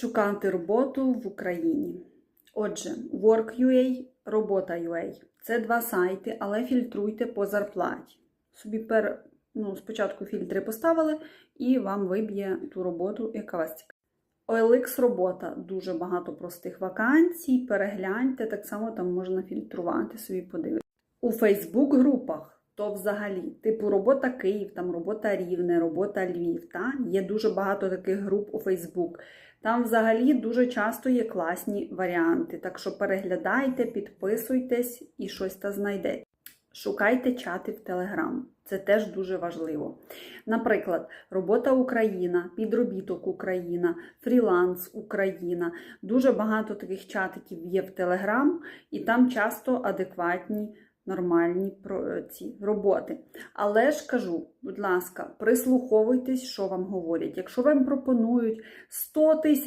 шукати роботу в Україні. Отже, Work.ua, Робота.ua. Це два сайти, але фільтруйте по зарплаті. Собі пер, ну, спочатку фільтри поставили, і вам виб'є ту роботу, яка вас цікавить. OLX робота, дуже багато простих вакансій. Перегляньте, так само там можна фільтрувати собі подивитися. У Facebook групах то взагалі, типу робота Київ, там робота Рівне, робота Львів. Та? Є дуже багато таких груп у Facebook. Там взагалі дуже часто є класні варіанти. Так що переглядайте, підписуйтесь і щось та знайдете. Шукайте чати в Телеграм. Це теж дуже важливо. Наприклад, робота Україна, підробіток Україна, фріланс Україна. Дуже багато таких чатиків є в Телеграм, і там часто адекватні. Нормальні про ці роботи. Але ж кажу, будь ласка, прислуховуйтесь, що вам говорять. Якщо вам пропонують 100 тисяч